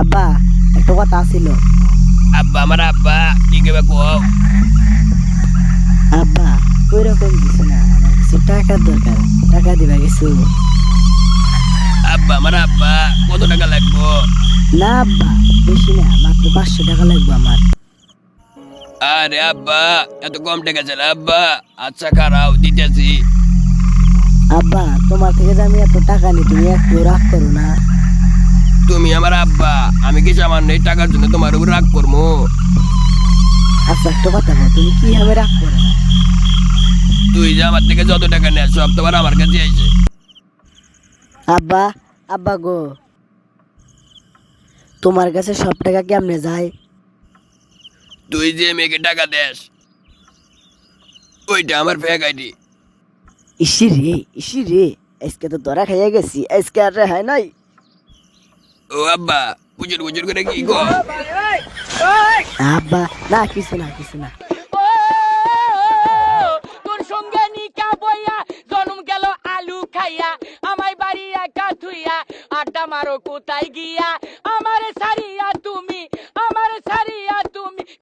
আব্বা একটা কথা আছিল আব্বা আমার আব্বা কি কেবে কও? আব্বা ওই রকম কিছু না আমার কিছু টাকার দরকার টাকা দিবা কিছু। আব্বা আমার আব্বা কত টাকা লাগবো? না আব্বা বেশি না মাত্র পাঁচশো টাকা লাগবে আমার। আরে আব্বা এত কম টাকা চাল আব্বা। আচ্ছা খারাও দিতেছি। আব্বা তোমার থেকে যে আমি এত টাকা নিই তুমি একটু রাগ করো না। তুমি আমার আব্বা। আমি কি সামান্য এই টাকার জন্য তোমার উপর রাগ করব? আচ্ছা একটা কথা বল তুমি কি হবে রাগ করো তুই যে আমার থেকে যত টাকা নেয় সব তোমার আমার কাছে আইছে। আব্বা আব্বা গো তোমার কাছে সব টাকা কেমনে যায়? তুই যে মেয়েকে টাকা দেস ওইটা আমার ফেক আইডি ইসি রে ইসি রে আজকে তো ধরা খাইয়া গেছি আজকে আর রেহাই নাই। ও আব্বা পুজোর পুজোর করে কি গো আব্বা না কিছু না কিছু না বইয়া জন্ম গেল আলু খাইয়া আমার বাড়ি একা থুইয়া আড্ডা মারো কোথায় গিয়া আমারে সারিয়া তুমি